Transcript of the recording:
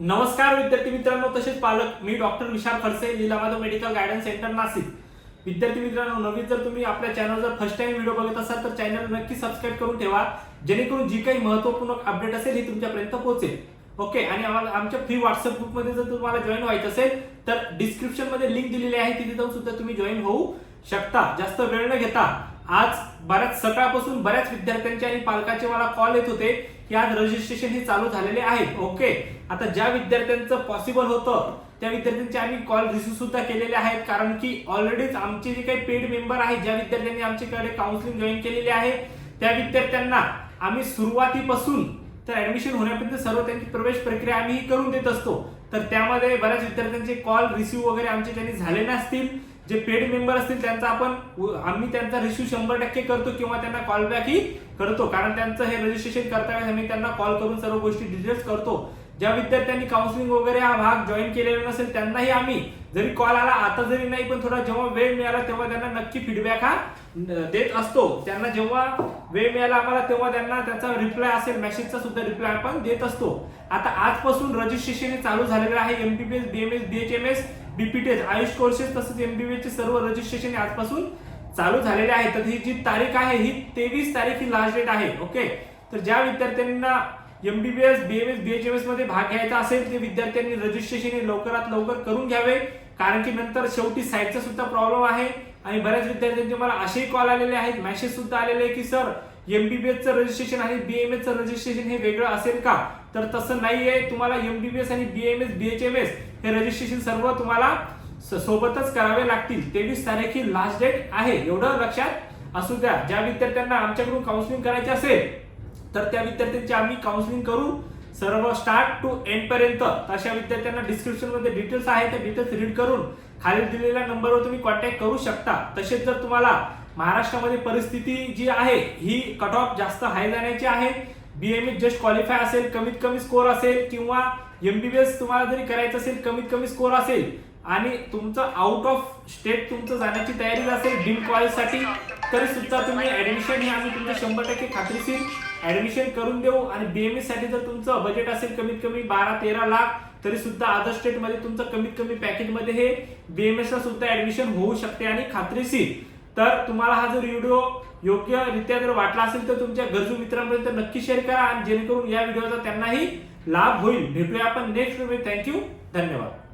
नमस्कार विद्यार्थी मित्रांनो तसेच पालक मी doctor Vishal Khadse Leelamadhav medical guidance centre Nashik. विद्यार्थी मित्रांनो नवीन जर तुम्ही आपल्या चॅनल जर फर्स्ट टाइम व्हिडिओ बघत असाल तर चॅनल नक्की सबस्क्राईब करून ठेवा. जेणेकरून जी काही महत्त्वपूर्ण अपडेट असेल ही तुमच्यापर्यंत पोहोचेल. ओके आणि आम्हाला आमच्या फ्री व्हॉट्सअप ग्रुपमध्ये जर तुम्हाला जॉईन व्हायचं असेल तर डिस्क्रिप्शनमध्ये लिंक दिलेली आहे तिथे जाऊन सुद्धा तुम्ही जॉईन होऊ शकता. जास्त वेळ न घेता. आज बऱ्याच सकाळपासून बऱ्याच विद्यार्थ्यांचे आणि पालकाचे मला कॉल येत होते की आज रजिस्ट्रेशन हे चालू झालेले आहे. ओके आता ज्या विद्यार्थ्यांचं पॉसिबल होतं त्या विद्यार्थ्यांचे आम्ही कॉल रिसिव्ह सुद्धा केलेले आहेत. कारण की ऑलरेडीच आमचे जे काही पेड मेंबर आहेत ज्या विद्यार्थ्यांनी आमच्याकडे काउन्सिलिंग जॉईन केलेली आहे त्या विद्यार्थ्यांना आम्ही सुरुवातीपासून तर ऍडमिशन होण्यापर्यंत सर्व त्यांची प्रवेश प्रक्रिया आम्ही करून देत असतो. तर त्यामध्ये बऱ्याच विद्यार्थ्यांचे कॉल रिसिव्ह वगैरे आमचे त्यांनी झाले नसतील. जे पेड मेंबर असतील त्यांचा आपण आम्ही त्यांचा रिसिव्ह शंभर टक्के करतो किंवा त्यांना कॉल बॅकही करतो. कारण त्यांचं हे रजिस्ट्रेशन करता वेळेस आम्ही त्यांना कॉल करून सर्व गोष्टी डिटेल्स करतो. ज्या विद्यार्थ्यांनी काउन्सिलिंग वगैरे हा भाग जॉईन केलेला नसेल त्यांनाही आम्ही जरी कॉल आला आता जरी नाही पण थोडा जेव्हा वेळ मिळाला तेव्हा त्यांना नक्की फीडबॅक हा देत असतो. त्यांना जेव्हा वेळ मिळाला आम्हाला तेव्हा त्यांना त्याचा रिप्लाय असेल मेसेजचा सुद्धा रिप्लाय आपण देत असतो. आता आजपासून रजिस्ट्रेशन हे चालू झालेलं आहे MBBS BMS BHMS BPTS AYUSH courses तसंच एमबीबीएस चे सर्व रजिस्ट्रेशन आजपासून चालू झालेले आहे तर ही जी तारीख आहे ही तेवीस तारीख ही लास्ट डेट आहे ओके तर ज्या विद्यार्थ्यांना एमबीबीएस बीएमएस बीएचएमएसमध्ये भाग घ्यायचा असेल ते विद्यार्थ्यांनी रजिस्ट्रेशन हे लवकरात लवकर करून घ्यावे. कारण की नंतर शेवटी साईटचा सुद्धा प्रॉब्लेम आहे. आणि बऱ्याच विद्यार्थ्यांचे मला असेही कॉल आलेले आहेत मेसेज सुद्धा आलेले आहे की सर एमबीबीएस चं रजिस्ट्रेशन आणि बीएमएस चं रजिस्ट्रेशन हे वेगळं असेल का? तर तसं नाही आहे तुम्हाला एमबीबीएस आणि बीएमएस बीएचएमएस हे रजिस्ट्रेशन सर्व तुम्हाला सोबतच करावे लागतील. तेवीस तारीख ही लास्ट डेट आहे. एवढं लक्षात असू द्या. ज्या विद्यार्थ्यांना आमच्याकडून काउन्सिलिंग करायचे असेल तर त्या विद्यार्थ्यांची आम्ही काउन्सिलिंग करू. सर्व स्टार्ट टू एंड पर्यंत. अशा विद्यार्थ्यांना डिस्क्रिप्शनमध्ये डिटेल्स आहे त्या डिटेल्स रीड करून खालील दिलेल्या नंबरवर तुम्ही कॉन्टॅक्ट करू शकता. तसेच जर तुम्हाला महाराष्ट्रामध्ये परिस्थिती जी आहे ही कट ऑफ जास्त हाय जाण्याची आहे. बीएमए जस्ट क्वालिफाय असेल कमीत कमी स्कोर असेल किंवा एमबीबीएस तुम्हाला जरी करायचं असेल कमीत कमी स्कोर असेल आणि तुमचं आउट ऑफ स्टेट तुमचं जाण्याची तयारी असेल डीम कॉलेजसाठी तरी सुद्धा तुम्ही ऍडमिशन हे आम्ही तुमचं शंभर टक्के खात्रीशीर ऍडमिशन करून देऊ. आणि बीएमएससाठी जर तुमचं बजेट असेल कमीत कमी बारा तेरा लाख तरी सुद्धा अदर स्टेटमध्ये तुमचं कमीत कमी पॅकेजमध्ये हे बीएमएस ला सुद्धा ऍडमिशन होऊ शकते आणि खात्रीशीर. तर तुम्हाला हा जर व्हिडिओ योग्यरित्या जर वाटला असेल तर तुमच्या गरजू मित्रांपर्यंत नक्की शेअर करा आणि जेणेकरून या व्हिडिओचा त्यांनाही लाभ होईल. भेटूया आपण नेक्स्ट व्हिडिओ थँक्यू धन्यवाद.